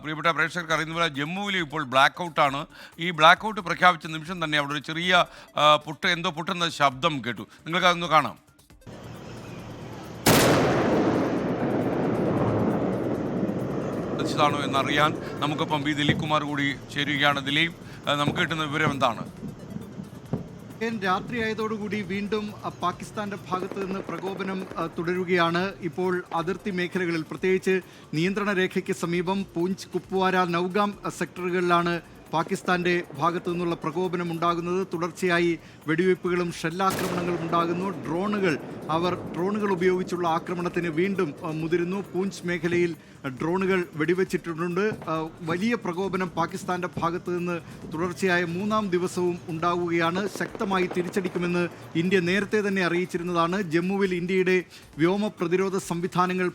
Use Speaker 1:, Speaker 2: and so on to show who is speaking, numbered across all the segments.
Speaker 1: പ്രിയപ്പെട്ട പ്രേക്ഷകർക്ക് അറിയുന്ന പോലെ ജമ്മുവിൽ ഇപ്പോൾ ബ്ലാക്ക് ഔട്ടാണ് ഈ ബ്ലാക്ക് ഔട്ട് പ്രഖ്യാപിച്ച നിമിഷം തന്നെ അവിടെ ഒരു ചെറിയ പുട്ട് എന്തോ പുട്ടെന്ന ശബ്ദം കേട്ടു. നിങ്ങൾക്ക് അതൊന്ന് കാണാം. ാണോ എന്നറിയാൻ നമുക്കിപ്പം വി ദിലീപ് കുമാർ കൂടി ചേരുകയാണ്. ദിലീപ് നമുക്ക് കിട്ടുന്ന വിവരം എന്താണ്?
Speaker 2: ഏൻ രാത്രിയായതോടുകൂടി വീണ്ടും പാകിസ്ഥാന്റെ ഭാഗത്ത് നിന്ന് പ്രകോപനം തുടരുകയാണ്. ഇപ്പോൾ അതിർത്തി മേഖലകളിൽ പ്രത്യേകിച്ച് നിയന്ത്രണ രേഖയ്ക്ക് സമീപം പൂഞ്ച് കുപ്വാര നൌഗാം സെക്ടറുകളിലാണ് പാകിസ്ഥാന്റെ ഭാഗത്തു നിന്നുള്ള പ്രകോപനം ഉണ്ടാകുന്നത്. തുടർച്ചയായി വെടിവയ്പ്പുകളും ഷെല്ലാക്രമണങ്ങളും ഉണ്ടാകുന്നു. ഡ്രോണുകൾ അവർ ഡ്രോണുകൾ ഉപയോഗിച്ചുള്ള ആക്രമണത്തിന് വീണ്ടും മുതിരുന്നു. പൂഞ്ച് മേഖലയിൽ ഡ്രോണുകൾ വെടിവെച്ചിട്ടുണ്ട്. വലിയ പ്രകോപനം പാകിസ്ഥാന്റെ ഭാഗത്ത് നിന്ന് തുടർച്ചയായ മൂന്നാം ദിവസവും ഉണ്ടാവുകയാണ്. ശക്തമായി തിരിച്ചടിക്കുമെന്ന് ഇന്ത്യ നേരത്തെ തന്നെ അറിയിച്ചിരുന്നതാണ്. ജമ്മുവിൽ ഇന്ത്യയുടെ വ്യോമ പ്രതിരോധ സംവിധാനങ്ങൾ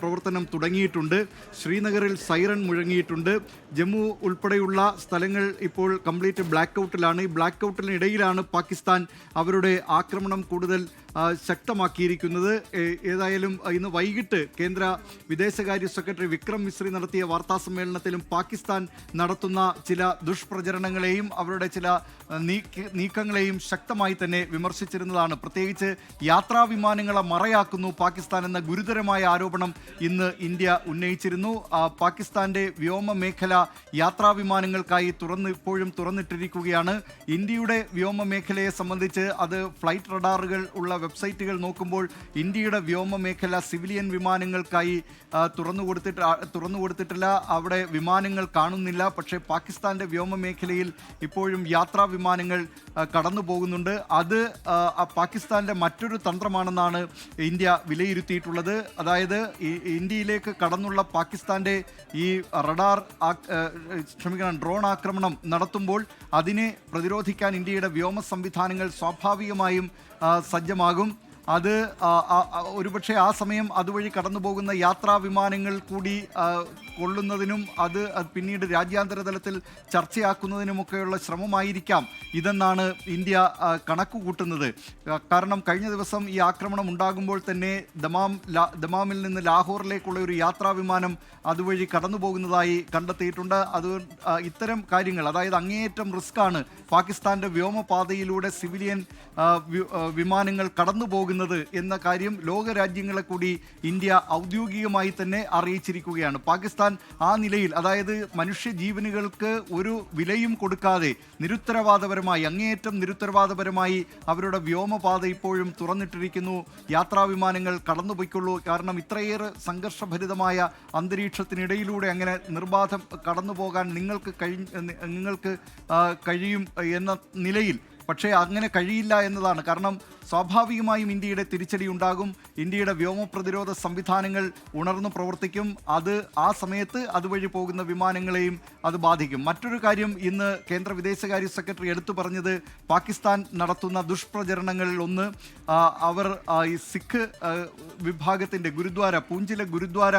Speaker 2: പ്രവർത്തനം തുടങ്ങിയിട്ടുണ്ട്. ശ്രീനഗറിൽ സൈറൺ മുഴങ്ങിയിട്ടുണ്ട്. ജമ്മു ഉൾപ്പെടെയുള്ള സ്ഥലങ്ങൾ ഇപ്പോൾ കംപ്ലീറ്റ് ബ്ലാക്ക് ഔട്ടിലാണ്. ഈ ബ്ലാക്ക് ഔട്ടിനിടയിലാണ് പാകിസ്ഥാൻ അവരുടെ ആക്രമണം കൂടുതൽ ശക്തമാക്കിയിരിക്കുന്നത്. ഏതായാലും ഇന്ന് വൈകിട്ട് കേന്ദ്ര വിദേശകാര്യ സെക്രട്ടറി വിക്രം മിശ്രി നടത്തിയ വാർത്താ സമ്മേളനത്തിലും പാകിസ്ഥാൻ നടത്തുന്ന ചില ദുഷ്പ്രചരണങ്ങളെയും അവരുടെ ചില നീക്കങ്ങളെയും ശക്തമായി തന്നെ വിമർശിച്ചിരുന്നതാണ്. പ്രത്യേകിച്ച് യാത്രാ വിമാനങ്ങളെ മറയാക്കുന്നു പാകിസ്ഥാൻ എന്ന ഗുരുതരമായ ആരോപണം ഇന്ന് ഇന്ത്യ ഉന്നയിച്ചിരുന്നു. പാകിസ്ഥാന്റെ വ്യോമ മേഖല യാത്രാ വിമാനങ്ങൾക്കായി തുറന്ന് ഇപ്പോഴും തുറന്നിട്ടിരിക്കുകയാണ്. ഇന്ത്യയുടെ വ്യോമ മേഖലയെ സംബന്ധിച്ച് അത് ഫ്ലൈറ്റ് റഡാറുകൾ ഉള്ള വെബ്സൈറ്റുകൾ നോക്കുമ്പോൾ ഇന്ത്യയുടെ വ്യോമ മേഖല സിവിലിയൻ വിമാനങ്ങൾക്കായി തുറന്നു കൊടുത്തിട്ട് തുറന്നു കൊടുത്തിട്ടില്ല. അവിടെ വിമാനങ്ങൾ കാണുന്നില്ല. പക്ഷേ പാകിസ്ഥാന്റെ വ്യോമ മേഖലയിൽ ഇപ്പോഴും യാത്രാ വിമാനങ്ങൾ കടന്നു പോകുന്നുണ്ട്. അത് പാകിസ്ഥാന്റെ മറ്റൊരു തന്ത്രമാണെന്നാണ് ഇന്ത്യ വിലയിരുത്തിയിട്ടുള്ളത്. അതായത് ഇന്ത്യയിലേക്ക് കടന്നുള്ള പാകിസ്ഥാന്റെ ഈ റഡാർ ക്ഷമിക്കണം ഡ്രോൺ ആക്രമണം നടത്തുമ്പോൾ അതിനെ പ്രതിരോധിക്കാൻ ഇന്ത്യയുടെ വ്യോമ സംവിധാനങ്ങൾ സ്വാഭാവികമായും സജ്ജമാകും. അത് ഒരുപക്ഷെ ആ സമയം അതുവഴി കടന്നു പോകുന്ന യാത്രാ വിമാനങ്ങൾ കൂടി കൊള്ളുന്നതിനും അത് പിന്നീട് രാജ്യാന്തര തലത്തിൽ ചർച്ചയാക്കുന്നതിനുമൊക്കെയുള്ള ശ്രമമായിരിക്കാം ഇതെന്നാണ് ഇന്ത്യ കണക്ക് കൂട്ടുന്നത് കാരണം കഴിഞ്ഞ ദിവസം ഈ ആക്രമണം ഉണ്ടാകുമ്പോൾ തന്നെ ദമാം ദമാമിൽ നിന്ന് ലാഹോറിലേക്കുള്ള ഒരു യാത്രാ വിമാനം അതുവഴി കടന്നു പോകുന്നതായി കണ്ടെത്തിയിട്ടുണ്ട്. അത് ഇത്തരം കാര്യങ്ങൾ അതായത് അങ്ങേയറ്റം റിസ്ക്കാണ് പാകിസ്ഥാന്റെ വ്യോമപാതയിലൂടെ സിവിലിയൻ വിമാനങ്ങൾ കടന്നു പോകുന്നത് എന്ന കാര്യം ലോകരാജ്യങ്ങളെ കൂടി ഇന്ത്യ ഔദ്യോഗികമായി തന്നെ അറിയിച്ചിരിക്കുകയാണ്. പാകിസ്ഥാൻ ആ നിലയിൽ അതായത് മനുഷ്യ ജീവനുകൾക്ക് ഒരു വിലയും കൊടുക്കാതെ നിരുത്തരവാദപരമായി അങ്ങേയറ്റം നിരുത്തരവാദപരമായി അവരുടെ വ്യോമപാത ഇപ്പോഴും തുറന്നിട്ടിരിക്കുന്നു. യാത്രാ വിമാനങ്ങൾ കടന്നുപോയിക്കൊള്ളൂ. കാരണം ഇത്രയേറെ സംഘർഷഭരിതമായ അന്തരീക്ഷത്തിനിടയിലൂടെ അങ്ങനെ നിർബാധം കടന്നു പോകാൻ നിങ്ങൾക്ക് കഴി നിങ്ങൾക്ക് കഴിയും എന്ന നിലയിൽ പക്ഷേ അങ്ങനെ കഴിയില്ല എന്നതാണ്. കാരണം സ്വാഭാവികമായും ഇന്ത്യയുടെ തിരിച്ചടി ഉണ്ടാകും. ഇന്ത്യയുടെ വ്യോമ പ്രതിരോധ സംവിധാനങ്ങൾ ഉണർന്നു പ്രവർത്തിക്കും. അത് ആ സമയത്ത് അതുവഴി പോകുന്ന വിമാനങ്ങളെയും അത് ബാധിക്കും. മറ്റൊരു കാര്യം ഇന്ന് കേന്ദ്ര വിദേശകാര്യ സെക്രട്ടറി എടുത്തു പറഞ്ഞത് പാകിസ്ഥാൻ നടത്തുന്ന ദുഷ്പ്രചരണങ്ങളിൽ ഒന്ന് അവർ ഈ സിഖ് വിഭാഗത്തിന്റെ ഗുരുദ്വാര പൂഞ്ചിലെ ഗുരുദ്വാര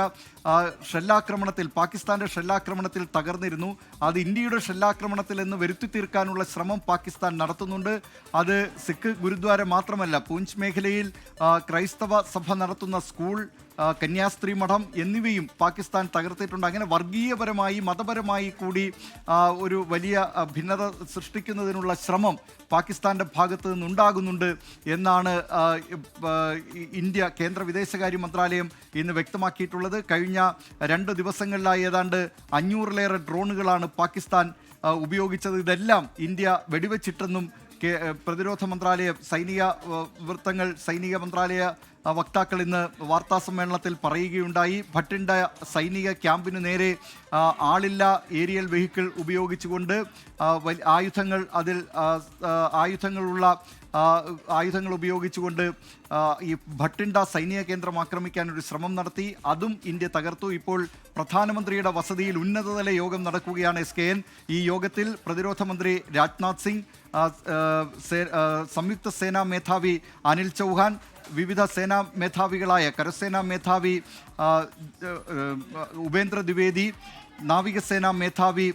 Speaker 2: ഷെല്ലാക്രമണത്തിൽ പാകിസ്ഥാന്റെ ഷെല്ലാക്രമണത്തിൽ തകർന്നിരുന്നു. അത് ഇന്ത്യയുടെ ഷെല്ലാക്രമണത്തിൽ എന്ന് വരുത്തി തീർക്കാനുള്ള ശ്രമം പാകിസ്ഥാൻ നടത്തുന്നുണ്ട്. അത് സിഖ് ഗുരുദ്വാര മാത്രമല്ല പൂഞ്ച് മേഖലയിൽ ക്രൈസ്തവ സഭ നടത്തുന്ന സ്കൂൾ കന്യാസ്ത്രീ മഠം എന്നിവയും പാകിസ്ഥാൻ തകർത്തിട്ടുണ്ട്. അങ്ങനെ വർഗീയപരമായി മതപരമായി കൂടി ഒരു വലിയ ഭിന്നത സൃഷ്ടിക്കുന്നതിനുള്ള ശ്രമം പാകിസ്ഥാന്റെ ഭാഗത്ത് നിന്നുണ്ടാകുന്നുണ്ട് എന്നാണ് ഇന്ത്യ കേന്ദ്ര വിദേശകാര്യ മന്ത്രാലയം ഇന്ന് വ്യക്തമാക്കിയിട്ടുള്ളത്. കഴിഞ്ഞ രണ്ട് ദിവസങ്ങളിലായി ഏതാണ്ട് അഞ്ഞൂറിലേറെ ഡ്രോണുകളാണ് പാകിസ്ഥാൻ ഉപയോഗിച്ചത്. ഇതെല്ലാം ഇന്ത്യ വെടിവെച്ചിട്ടെന്നും പ്രതിരോധ മന്ത്രാലയം സൈനിക വൃത്തങ്ങൾ സൈനിക മന്ത്രാലയ വക്താക്കൾ ഇന്ന് വാർത്താ സമ്മേളനത്തിൽ പറയുകയുണ്ടായി. ഭട്ടിണ്ട സൈനിക ക്യാമ്പിന് നേരെ ആളില്ല ഏരിയൽ വെഹിക്കിൾ ഉപയോഗിച്ചുകൊണ്ട് ആയുധങ്ങൾ അതിൽ ആയുധങ്ങളുള്ള ആയുധങ്ങൾ ഉപയോഗിച്ചുകൊണ്ട് ഈ ഭട്ടിണ്ട സൈനിക കേന്ദ്രം ആക്രമിക്കാൻ ഒരു ശ്രമം നടത്തി അതും ഇന്ത്യ തകർത്തു ഇപ്പോൾ പ്രധാനമന്ത്രിയുടെ വസതിയിൽ ഉന്നതതല യോഗം നടക്കുകയാണ് എസ് കെ എൻ ഈ യോഗത്തിൽ പ്രതിരോധ മന്ത്രി രാജ്നാഥ് സിംഗ് സംയുക്ത സേനാ മേധാവി അനിൽ ചൗഹാൻ വിവിധ സേനാ മേധാവികളായ കരസേനാ മേധാവി ഉപേന്ദ്ര ദ്വിവേദി നാവികസേനാ മേധാവി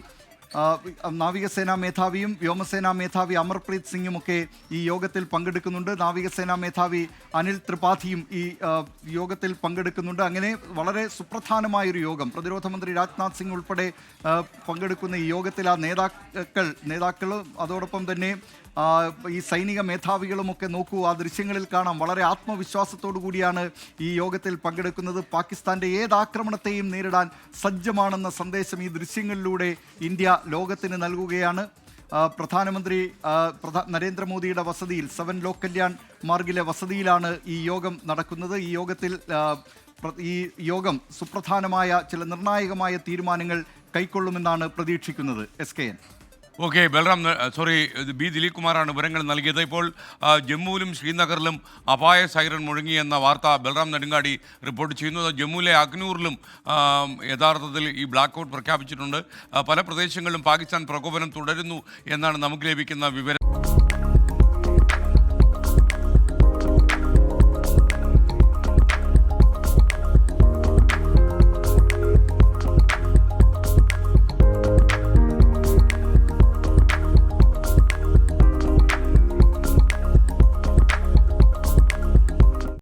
Speaker 2: നാവികസേനാ മേധാവിയും വ്യോമസേനാ മേധാവി അമർപ്രീത് സിംഗും ഒക്കെ ഈ യോഗത്തിൽ പങ്കെടുക്കുന്നുണ്ട്. നാവികസേനാ മേധാവി അനിൽ ത്രിപാഠിയും ഈ യോഗത്തിൽ പങ്കെടുക്കുന്നുണ്ട്. അങ്ങനെ വളരെ സുപ്രധാനമായൊരു യോഗം. പ്രതിരോധ മന്ത്രി രാജ്നാഥ് സിംഗ് ഉൾപ്പെടെ പങ്കെടുക്കുന്ന ഈ യോഗത്തിൽ ആ നേതാക്കൾ നേതാക്കൾ അതോടൊപ്പം തന്നെ ഈ സൈനിക മേധാവികളുമൊക്കെ നോക്കൂ. ആ ദൃശ്യങ്ങളിൽ കാണാം. വളരെ ആത്മവിശ്വാസത്തോടു കൂടിയാണ് ഈ യോഗത്തിൽ പങ്കെടുക്കുന്നത്. പാകിസ്ഥാന്റെ ഏത് ആക്രമണത്തെയും നേരിടാൻ സജ്ജമാണെന്ന സന്ദേശം ഈ ദൃശ്യങ്ങളിലൂടെ ഇന്ത്യ ലോകത്തിന് നൽകുകയാണ്. പ്രധാനമന്ത്രി നരേന്ദ്രമോദിയുടെ വസതിയിൽ സെവൻ ലോക് കല്യാൺ മാർഗിലെ വസതിയിലാണ് ഈ യോഗം നടക്കുന്നത്. ഈ യോഗത്തിൽ ഈ യോഗം സുപ്രധാനമായ ചില നിർണായകമായ തീരുമാനങ്ങൾ കൈക്കൊള്ളുമെന്നാണ് പ്രതീക്ഷിക്കുന്നത്. S K N.
Speaker 1: Okay Balram sorry B Dileep കുമാറാണ് വിവരങ്ങൾ നൽകിയത്. ഇപ്പോൾ ജമ്മുവിലും ശ്രീനഗറിലും അപായ സൈറൻ മുഴങ്ങിയെന്ന വാർത്ത ബൽറാം നെടുങ്ങാടി റിപ്പോർട്ട് ചെയ്യുന്നു. ജമ്മുവിലെ അഗ്നൂറിലും യഥാർത്ഥത്തിൽ ഈ ബ്ലാക്ക് ഔട്ട് പ്രഖ്യാപിച്ചിട്ടുണ്ട്. പല പ്രദേശങ്ങളിലും പാകിസ്ഥാൻ പ്രകോപനം തുടരുന്നു എന്നാണ് നമുക്ക് ലഭിക്കുന്ന വിവരം.